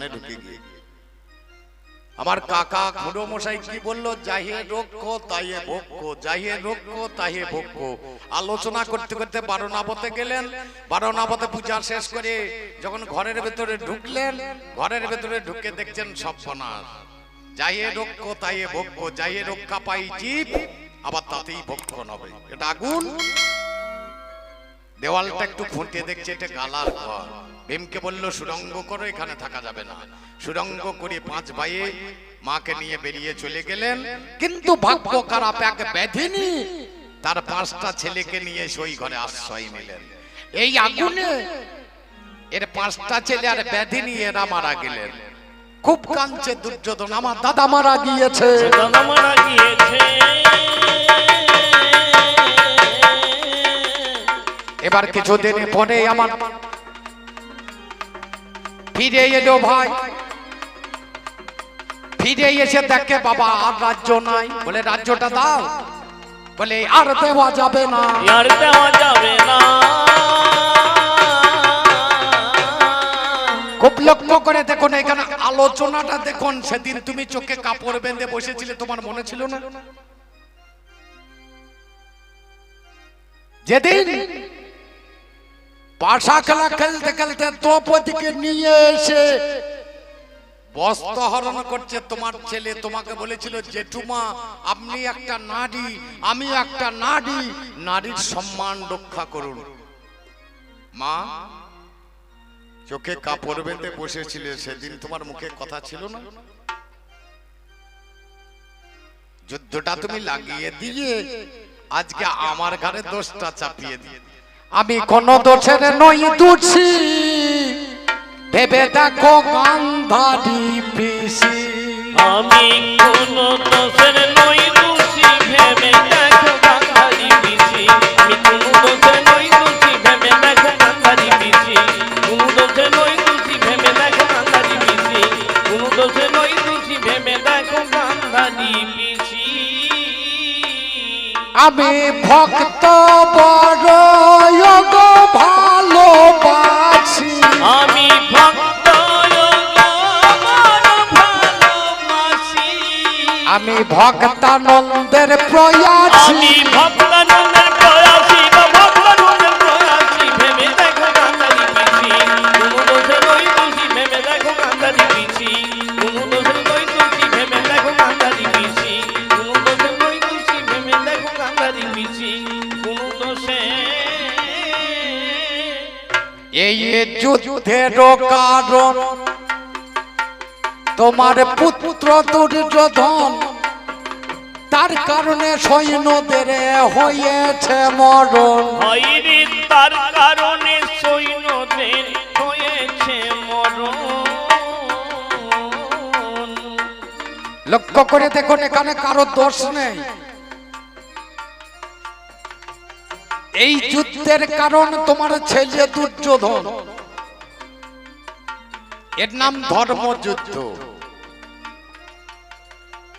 কানে ঢুকে গিয়ে আমার কাকা খুড়ো মশাই কি বলল যাহে রক্ষ, তাইয়ে ভক্ষ যাহে রক্ষ তাহে ভক্ষ। আলোচনা করতে করতে বারোনাবতে গেলেন। বারোনাবতে পূজা শেষ করে যখন ঘরের ভেতরে ঢুকলেন, ঘরের ভেতরে ঢুকে দেখছেন সর্বনাশ। যাইয়ে রক্ষ, তাইয়ে ভক্ষ, যাইয়ে রক্ষা পাই জীব, আবার তাতেই ভক্ষণ হবে। এটা আগুন। দেওয়ালটা একটু খুঁটে দেখছে, এটা গালার ঘর। ভীমকে বলল সুরঙ্গ করো এখানে থাকা যাবে না। সুরঙ্গ করে পাঁচ ভাইয়ে মাকে নিয়ে বেরিয়ে চলে গেলেন। কিন্তু ভাগ্য খারাপ এক ব্যাধিনী তার পাঁচটা ছেলেকে নিয়ে সই ঘরে আশ্রয় নিলেন। এই আগুনে এর পাঁচটা ছেলে আর ব্যাধিনী এরা মারা গেলেন। খুব কাঁদছে দুর্যোধন আমার দাদা মারা গিয়েছে। দাদা মারা গিয়েছে। এবার কিছুদিন পরে আমার ফিরে এলো ভাই। ফিরে এসে দেখে বাবা আর রাজ্য নাই। বলে রাজ্যটা দাও। বলে আর দেওয়া যাবে না। আর দেওয়া যাবে না। খুব লক্ষ্য করে দেখুন এখানে আলোচনাটা দেখুন। সেদিন তুমি চোখে কাপড় বেঁধে বসেছিলে তোমার মনে ছিল না? যেদিন পাশা খেলা খেলতে খেলতে দ্রৌপদীকে নিয়ে এসে বস্ত্র হরণ করছে। তোমার ছেলে তোমাকে বলেছিল, জেঠুমা, আপনি একটা নারী, আমি একটা নারী। নারীর সম্মান রক্ষা করুন। মা, চোখে কাপড় বেঁধে বসেছিলে, সেদিন তোমার মুখে কথা ছিল না। যুদ্ধটা তুমি লাগিয়ে দিয়ে আজকে আমার ঘরে দোষটা চাপিয়ে দিয়ে আমি কোন দোষের নই দোষী। ভেবে দেখো গান্ধারী পিসি। আমি কোন দোষের নই দোষী ভেবে দেখো গান্ধারি পিছি আমি কোন দোষের নই দোষী ভেবে দেখো গান্ধারি পিছি কোন দোষের নই দোষী ভেবে দেখো গান্ধারি পিছি কোন দোষের নই দোষী ভেবে দেখো গান্ধারি পিছি আমি ভক্ত বড় ভক্তানন্দের প্রয়াসী। আমি ভক্তানন্দের প্রয়াসী ভক্তানন্দের প্রয়াসী। ভেবে দেখো গান্ধারি পিছি কোন দোষে নই দোষী ভেবে দেখো গান্ধারি পিছি কোন দোষে নই দোষী ভেবে দেখো গান্ধারি পিছি কোন দোষে নই দোষী ভেবে দেখো গান্ধারি পিছি কোন দোষে এই যুদ্ধের কারণ। তোমার পুত্র দুর্যোধন তার কারণে সৈন্যদের হয়েছে মরণ। হইরে তার কারণে সৈন্যদের হয়েছে মরণ। লক্ষ্য করে দেখুন এখানে কারও দোষ নেই। এই যুদ্ধের কারণ তোমার ছেলে দুর্যোধন। এর নাম ধর্মযুদ্ধ।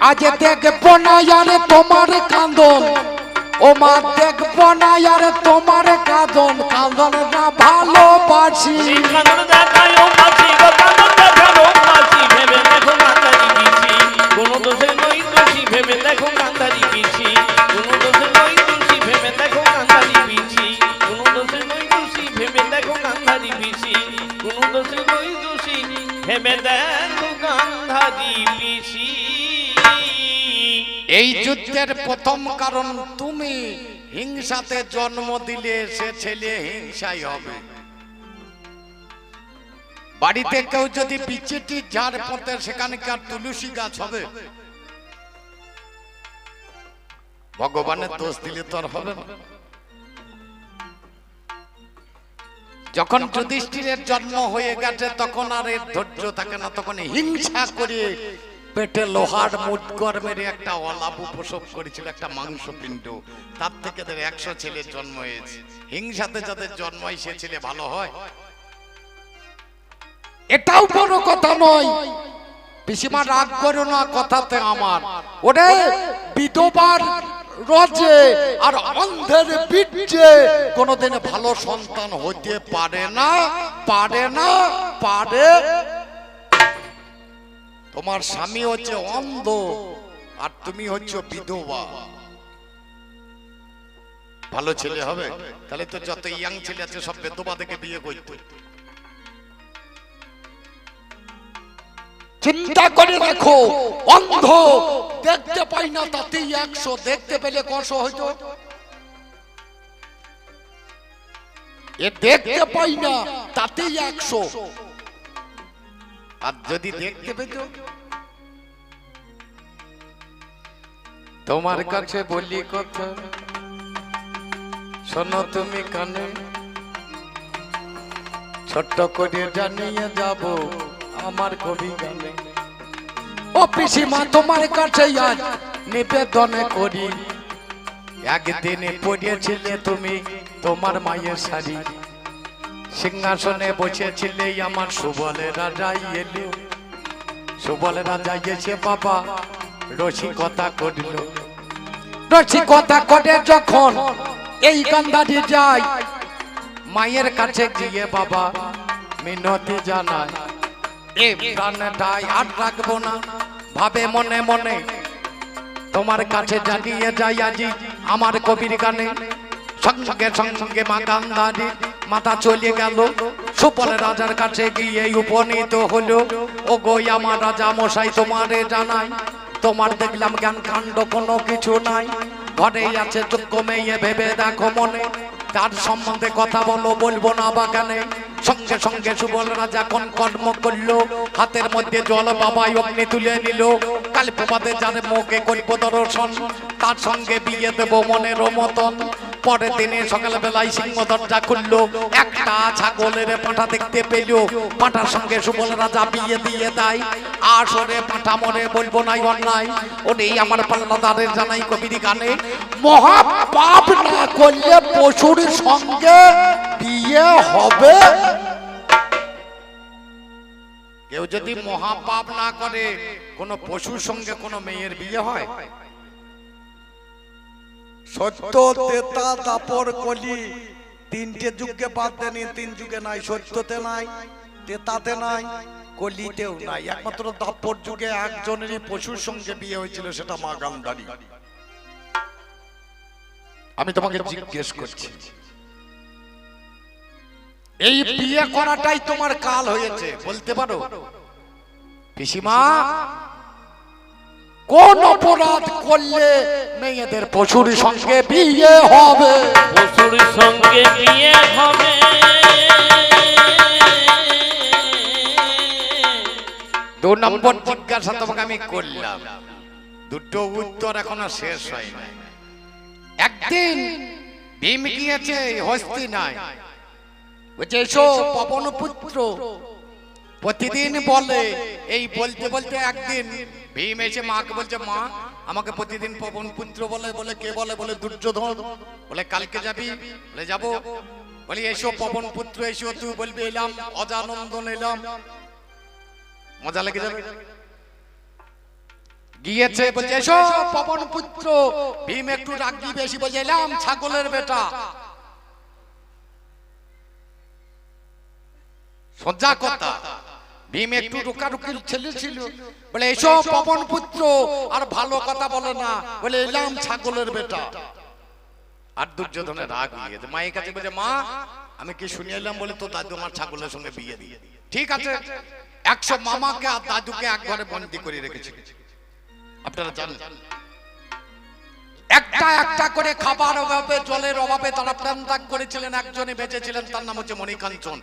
আজ দেখব না আর তোমার কান্দন ও মা, দেখব না আর তোমার কাঁদন। কাঁদন না ভালোবাসি কানন প্রথম কারণ তুমি হিংসাতে জন্ম দিলে সে ছেলে হিংসাই হবে। বাড়িতে কেউ যদি বিচিটি ঝাড় পথে সেখানে কি তুলসী গাছ হবে, ভগবানের দোষ দিলে তো আর হবে না। যখন যুধিষ্ঠিরের জন্ম হয়ে গেছে, তখন আর এর ধৈর্য থাকে না, তখন হিংসা করে পেটে লোহার মুটকর মেরে একটা অলাপ প্রসব করেছিল, একটা মাংস পিণ্ড তার থেকে তাদের একশো ছেলের জন্ম হয়েছে। হিংসাতে যাদের জন্ম হয়, সে ছেলে ভালো হয়। এটাও বড় কথা নয়। পিসিমা রাগ করো না কথাতে আমার। ওরে বিধবার রজে আর অন্ধের পিঠে কোনোদিন ভালো সন্তান হতে পারে না পারে না, পারে তোমার স্বামী হচ্ছে অন্ধ, আর তুমি হচ্ছে বিধবা। ভালো ছেলে হবে? তাহলে তো যত ইয়াং ছেলে আছে, সব বেদবা থেকে বিয়ে করতো। চিন্তা করে দেখো, অন্ধ, দেখতে পাই না তাতেই একশো, দেখতে পেলে কশো হইতো। দেখতে পাই না তাতেই একশো। আর যদি দেখতে পেত? তোমার কাছে বলি কথা শোনো তুমি কানে। ছোট্ট করে জানিয়ে যাব আমার কবি গানে। ও পিসিমা তোমার কাছে আজ নিবেদনে করি। একদিনে পড়িয়েছিলে তুমি তোমার মায়ের শাড়ি। সিংহাসনে বসেছিলে আমার সুবলে রাজাই এলো। সুবলে রাজা এসে বাবা, রসিকতা করল। রসিকতা করে যখন এই গান্ধারি যাই মায়ের কাছে গিয়ে বাবা, মিনতি জানায়, এ প্রাণটাই আর রাখব না। ভাবে মনে মনে, তোমার কাছে জানিয়ে যাই আজি আমার কবির গানে। সঙ্গে সঙ্গে মা গান্ধারী মাথা চলে গেল। সুপল রাজার কাছে গিয়ে উপনীত হলো। ও গো আমার রাজা মশাই, তোমারে জানাই, তোমার দেখলাম জ্ঞান কাণ্ড কোনো কিছু নাই। ঘরেই আছে যোগ্য মেয়ে, ভেবে দেখো মনে। তার সম্বন্ধে কথা বলো, বলব না বাগানে সঙ্গে সঙ্গে সুবল রাজা কোন কর্ম করল? হাতের মধ্যে জল বাবাই অগ্নি তুলে নিল। কাল যার মুখে করব দর্শন, তার সঙ্গে বিয়ে দেব মনের মতন। পরের দিনে সকালবেলায় সিংহ দরজা খুললো, একটা ছাগলের পাঁঠা দেখতে পেল। পাঁঠার সঙ্গে সুবল রাজা বিয়ে দিয়ে দেয়। আসরে পাঁঠা মরে বলব নাই অন্যায়। ওটাই আমার পাল্লাদারের জানাই কবির গানে মহা পাপ না করলে পশুর সঙ্গে বিয়ে হবে? কেউ যদি মহাপাপ না করে, কোনো পশুর সঙ্গে কোনো মেয়ের বিয়ে হয়? সত্য তেতা দাপর কলি। তিনটে যুগে বাদ দেনি, তিন যুগে নাই, সত্যতে নাই, তেতাতে নাই, কলিতেও নাই। একমাত্র দাপর যুগে একজনেরই পশুর সঙ্গে বিয়ে হয়েছিল, সেটা মা গান্ধারী। আমি তোমাকে জিজ্ঞেস করছি, এই বিয়ে করাটাই তোমার কাল হয়েছে, বলতে পারো? পিসিমা কোন অপরাধ করলে মেয়েদের পশুর সঙ্গে বিয়ে হবে? পশুর সঙ্গে বিয়ে হবে। দু নম্বর জিজ্ঞাসা তোমাকে আমি করলাম। দুটো উত্তর এখনও শেষ হয় নাই একদিন ভীম গিয়েছে হস্তি নাই। বলছে এসো পবন পুত্র প্রতিদিন বলে এই বলতে বলতে একদিন ভীম এসে মাকে বলছে, মা, আমাকে প্রতিদিন পবন পুত্র বলে বলে কে বলে? বলে দুর্যোধন। বলে, কালকে যাবি? বলে, যাব। বলি, এসো পবন পুত্র, এসো, তুই বলবি, এলাম, অজানন্দন এলাম। মজা লেগে যাবে। গিয়েছে, বলছে, এসো পবন পুত্র। ভীম একটু রাগি বেশি, বলছে, এলাম ছাগলের বেটা। সজ্জা কথা। ভীম একটু রুকারুকির ছেলে ছিল বলে এসো পবন পুত্র আর ভালো কথা বলে না। বলে এলাম ছাগলের বেটা। আর দুর্যোধনের রাগ হয়ে মায়ের কাছে বলছে মা আমি কি শুনে এলাম বলে তো দাদু আমার ছাগলের সঙ্গে বিয়ে দিয়ে ঠিক আছে। একশো মামাকে আর দাদুকে এক ঘরে বন্দি করে রেখেছে। আপনারা জানেন। একটা একটা করে খাবার অভাবে জলের অভাবে তারা প্রাণ ত্যাগ করেছিলেন। একজনে বেঁচেছিলেন তার নাম হচ্ছে মণিকাঞ্চন।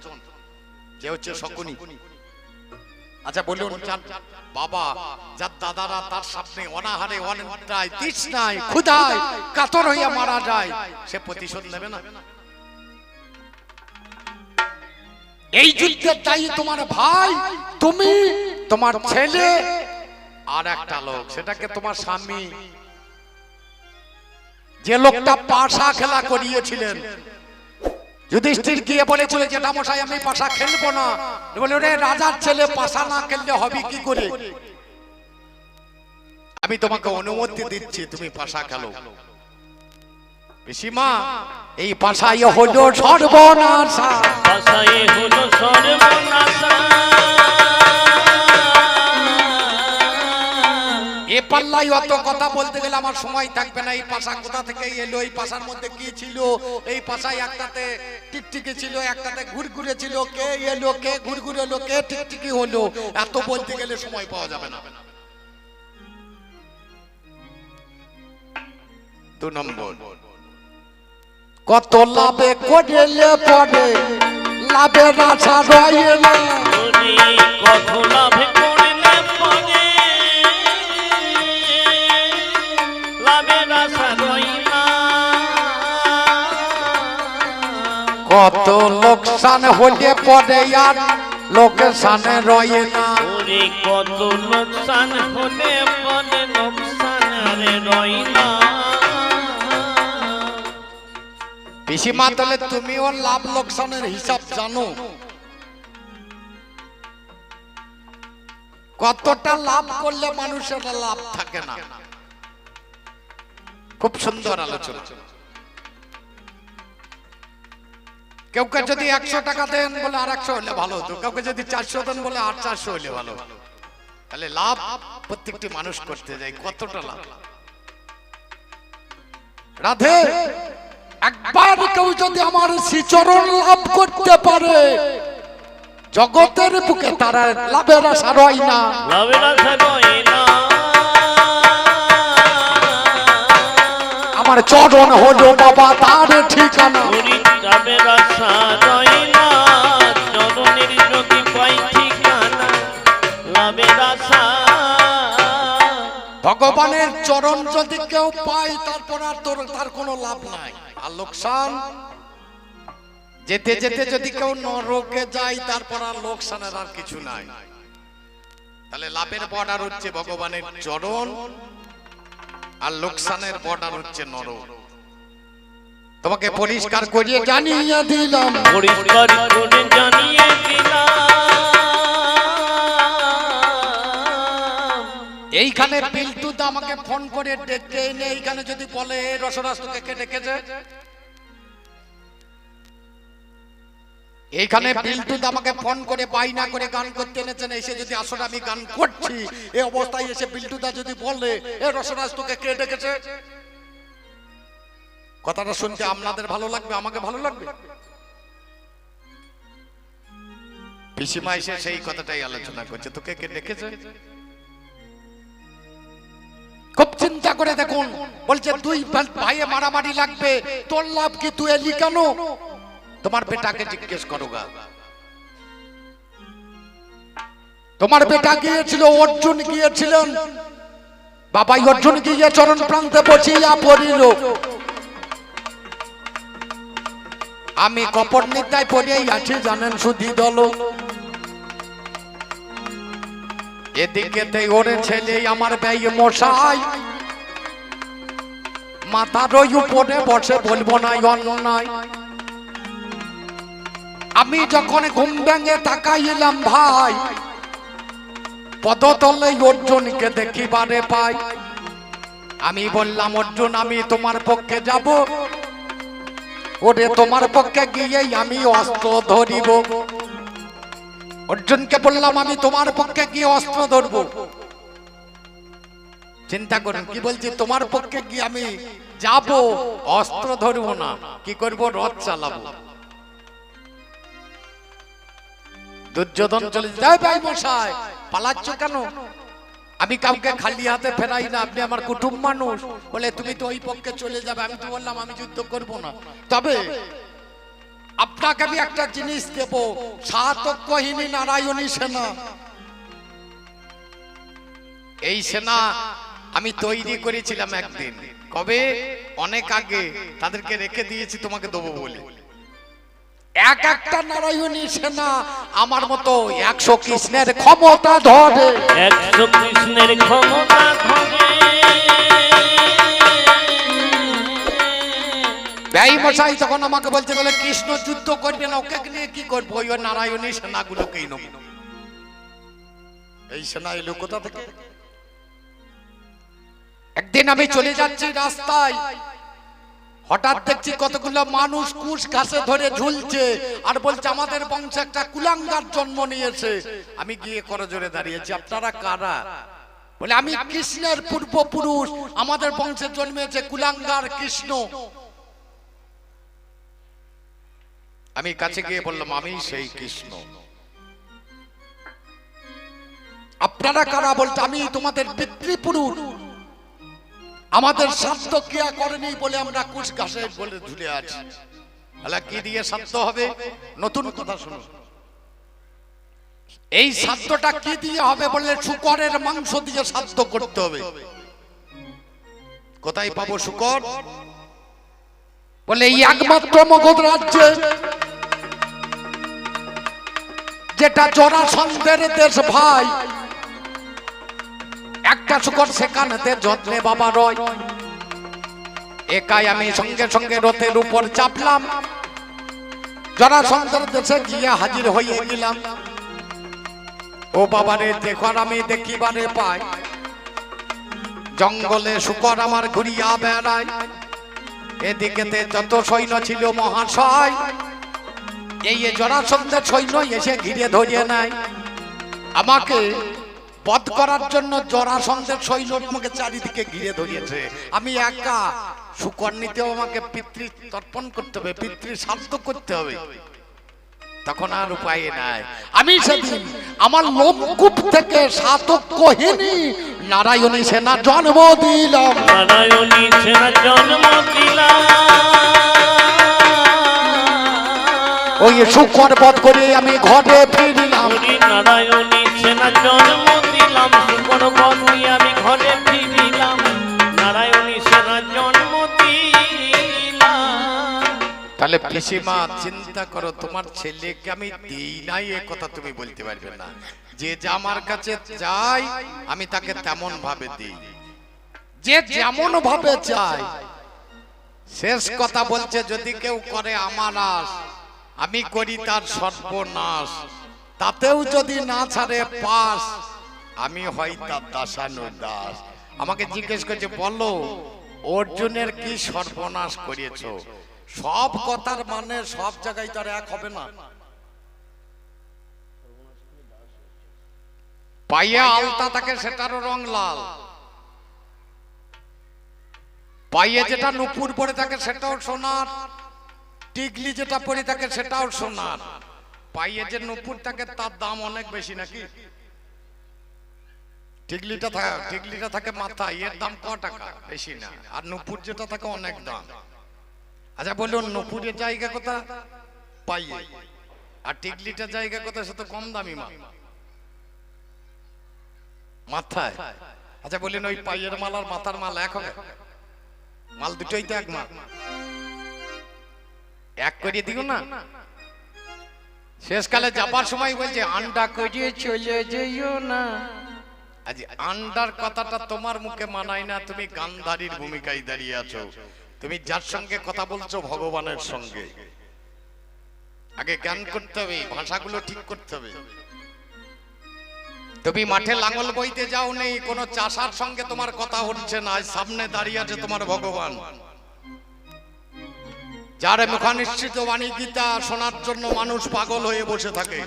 যে হচ্ছে শকুনি। আচ্ছা বলুন। বাবা, যার দাদারা তার সামনে অনাহারে, অনিদ্রায়, তৃষ্ণায়, ক্ষুধায়, কাতর হইয়া মারা যায়, সে প্রতিশোধ নেবে না? এই যুদ্ধের দায়ী তোমার ভাই, তুমি, তোমার ছেলে আর একটা লোক, সেটাকে তোমার স্বামী। যে লোকটা পাশা খেলা করিয়েছিলেন যুধিষ্ঠির গিয়ে বলেছিল যে মশাই আমি পাশা খেলব না। বলে, ওরে রাজার ছেলে, পাশা না খেললে হবে কি করে? আমি তোমাকে অনুমতি দিচ্ছি, তুমি পাশা খেলো। পিসিমা, এই পাশায় হলো সর্বনাশা। পাশায় হলো সর্বনাশা। পাল্লাই অত কথা বলতে গেলে আমার সময় থাকবে না। এই পাশা কোথা থেকে এলো? এই পাশার মধ্যে কি ছিল? এই পাশায় একটাতে টিকটিকি ছিল, একটাতে ঘুরঘুরে ছিল। কে এলো, কে ঘুরঘুরে এলো, কে টিকটিকি হলো? এত বলতে গেলে সময় পাওয়া যাবে না। দু নম্বর। কত লাভে করলে পড়ে লাভের আশা রয়ে কত লাভে কত লোকসান হলে পরে আর লোকসানে রয়ে না। ওরে কত লোকসান হলে পরে লোকসান রই না। পিসিমা তাহলে তুমিও লাভ লোকসানের হিসাব জানো। কতটা লাভ করলে মানুষের লাভ থাকে না। খুব সুন্দর আলোচনা। কেউ কে যদি একশো টাকা দেন বলে আর একশো হলে ভালো হতো। কাউকে যদি চারশো দেন বলে আর চারশো হলে ভালো তাহলে লাভ প্রত্যেকটি মানুষ করতে যায়। কতটা লাভ? রাধে একবার কেউ যদি আমার শ্রীচরণ লাভ করতে পারে জগতের বুকে তারা লাভের আশা রয় না। লাভের আশা রই আমার চরণ হলো বাবা তার ঠিকানা। ভগবানের চরণ যদি কেউ পায় তারপর আর তোর তার কোনো লাভ নাই। আর লোকসান? যেতে যেতে যদি কেউ নরকে যায় তারপর আর লোকসানের আর কিছু নাই। তাহলে লাভের বর্ডার হচ্ছে ভগবানের চরণ। আর লোকসানের বর্ডার হচ্ছে নর তোমাকে পরিষ্কার করিয়ে জানিয়ে দিলাম। পরিষ্কার করে জানিয়ে দিলাম। এইখানে বিল্টুদ আমাকে ফোন করে ডেকে এনে এইখানে যদি বলে রসরাস্তকে রসরাজ তোকে কে ডেকেছে? এইখানে বিল্টুদ আমাকে ফোন করে বাইনা করে গান করতে এনেছেন এসে যদি আসলে আমি গান করছি এই অবস্থায় এসে বিল্টুদা যদি বলে এ রসরাজ তোকে কে ডেকেছে? কথাটা শুনতে আপনাদের ভালো লাগবে আমাকে ভালো লাগবে? পিসিমা এসে সেই কথাটাই আলোচনা করছে তোকে কে ডেকেছে? খুব চিন্তা করে দেখুন বলছে দুই ভাইয়ে মারামারি লাগবে তোর লাভ কি তুই এলি কেন? তোমার বেটাকে জিজ্ঞেস করো গা তোমার বেটা গিয়েছিল অর্জুন গিয়েছিলেন। বাবাই অর্জুন গিয়ে চরণ প্রান্তে বসিয়া পড়িল। আমি কপট নিদ্রায় পড়িয়াই আছি জানেন সুধি দল। এদিকে ওরে ছেলে আমার ব্যয় মশাই। মাথার ওই উপরে বসে বলব না অন্যায়। আমি যখন ঘুম ভেঙে তাকাইলাম ভাই, পদতলে অর্জুনকে দেখিবারে পাই। আমি বললাম, অর্জুন, আমি তোমার পক্ষে যাব। ওরে তোমার পক্ষে গিয়েই আমি অস্ত্র ধরিব। অর্জুনকে বললাম, আমি তোমার পক্ষে গিয়ে অস্ত্র ধরবো। চিন্তা করুন, কি বলছি? তোমার পক্ষে গিয়ে আমি যাব, অস্ত্র ধরবো না। কি করব? রথ চালাবো। দুর্যোধন চলে যায় ভাই মশাই, পালাচ্ছ কেন? আমি কাউকে খালি হাতে ফেরাই না, আপনি আমার কুটুম মানুষ। বলে তুমি তো ওই পক্ষে চলে যাবে, আমি তো বললাম আমি যুদ্ধ করব না। তবে আপনাকে আমি একটা জিনিস দেব সাতকহিনী নারায়ণী সেনা। এই সেনা আমি তৈরি করেছিলাম একদিন। কবে? অনেক আগে। তাদেরকে রেখে দিয়েছি, তোমাকে দেবো বলে। এক একটা নারায়ণী সেনা আমার মতো একশো কৃষ্ণের ক্ষমতা ধরে। একশো কৃষ্ণের ক্ষমতা ধরে। ব্যয় মশাই তখন আমাকে বলছে বলে কৃষ্ণ যুদ্ধ করবে না ওকে নিয়ে কি করব? ওই নারায়ণী সেনাগুলোকেই নেব। এই সেনা এলো কোথা থেকে? একদিন আমি চলে যাচ্ছি রাস্তায়। হঠাৎ দেখছি কতগুলো মানুষ কুশ ঘাসে ধরে ঝুলছে। আর বলছে আমাদের বংশে একটা কুলাঙ্গার জন্ম নিয়েছে। আমি গিয়ে করে জোরে দাঁড়িয়েছি। আপনারা কারা? বলে আমি কৃষ্ণের পূর্বপুরুষ। আমাদের বংশে জন্মেছে কুলাঙ্গার কৃষ্ণ। আমি কাছে গিয়ে বললাম আমি সেই কৃষ্ণ। আপনারা কারা? বলতে আমি তোমাদের পিতৃপুরুষ। আমাদের সাধ্য ক্রিয়া করেনি বলে আমরা কুশ ঘাসে বলে ঝুলে আছি। তাহলে কি দিয়ে সাধ্য হবে? নতুন কথা শুনুন। এই সাধ্যটা কি দিয়ে হবে বললে শুকরের মাংস দিয়ে সাধ্য করতে হবে? কোথায় পাবো শুকর? বলে, এই একমাত্র মগধ রাজ্যে, যেটা জরাসন্ধের দেশ ভাই একটা শুকর সেখানেতে যত্নে বাবা রয়। একাই আমি সঙ্গে সঙ্গে রথের উপর চাপলাম। জরাসন্ধের দেশে গিয়ে হাজির হয়ে গেলাম ও বাবারে দেখর আমি দেখিবারে পাই। জঙ্গলে শুকর আমার ঘুরিয়া বেড়ায়। এদিকেতে যত সৈন্য ছিল মহাশয়, এই জরাসন্ধের সৈন্য এসে ঘিরে ধরিয়ে নেয়। আমাকে বধ করার জন্য জরাসন্ধের সৈন্য আমাকে চারিদিকে ঘিরে ধরিয়েছে। আমি একা। শুকর নিতেও আমাকে পিতৃ তর্পণ করতে হবে পিতৃ শান্ত করতে হবে। তখন আর উপায় নাই। আমি সেদিন আমার লোমকূপ থেকে সাতকহীনী নারায়ণী সেনা জন্ম দিলাম। নারায়ণী সেনা জন্ম দিলাম। ওই শুকর পথ করে আমি ঘরে ফিরলাম। নারায়ণী সেনা জন্ম দিলাম শুকর বন্ধি আমি ঘরে ফিরিলাম। নারায়ণী জন্ম তাহলে পিসিমা চিন্তা করো তোমার ছেলেকে আমি দিই নাই এ কথা তুমি বলতে পারবে না। যে যে আমার কাছে চাই আমি তাকে তেমন ভাবে দিই। যে যেমন ভাবে চায়। শেষ কথা বলছে যদি কেউ করে আমার আস আমি করি তার সর্বনাশ। তাতেও যদি না ছাড়ে পাস আমি হয় তার দাসানু দাস। আমাকে জিজ্ঞেস করছে বলো অর্জুনের কি সর্বনাশ করিয়েছো? সব কথার মানে সব জায়গায় তার এক হবে না। পাইয়ে আলতা থাকে সেটারও রং লাল। পাইয়ে যেটা নুপুর পরে থাকে সেটাও সোনার। টিকলি যেটা পরে থাকে সেটাও সোনার। পাইয়ে যে নুপুর থাকে তার দাম অনেক বেশি নাকি? টিকলিটা থাকে টিকলিটা থাকে মাথায়, এর দাম ক টাকা? বেশি না। আর নুপুর যেটা থাকে অনেক দাম। আচ্ছা বলুন নুপুরের জায়গা কোথা? পাইয়ে। আর টিকলিটার জায়গা কোথা? সে তো কম দামি মাল। মাথায়। আচ্ছা বললেন ওই পাইয়ের মাল আর মাথার মাল এক হবে? মাল দুটোই তো এক মাল। এক করিয়ে দিও না। শেষকালে যাবার সময় বলছে, আন্ডা করিয়ে চলে যেও না। আজ আন্ডার কথাটা তোমার মুখে মানায় না তুমি গান্ধারীর ভূমিকায় দাঁড়িয়ে আছো। তুমি যার সঙ্গে কথা বলছো ভগবানের সঙ্গে। আগে জ্ঞান করতে হবে ভাষাগুলো ঠিক করতে হবে। তুমি মাঠে লাঙল বইতে যাও নেই কোন চাষার সঙ্গে তোমার কথা হচ্ছে না সামনে দাঁড়িয়ে আছে তোমার ভগবান। যার মুখানিশ্চিত বাণী গীতা শোনার জন্য মানুষ পাগল হয়ে বসে থাকে।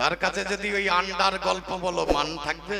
তার কাছে যদি ওই আন্ডার গল্প বলো মান থাকবে?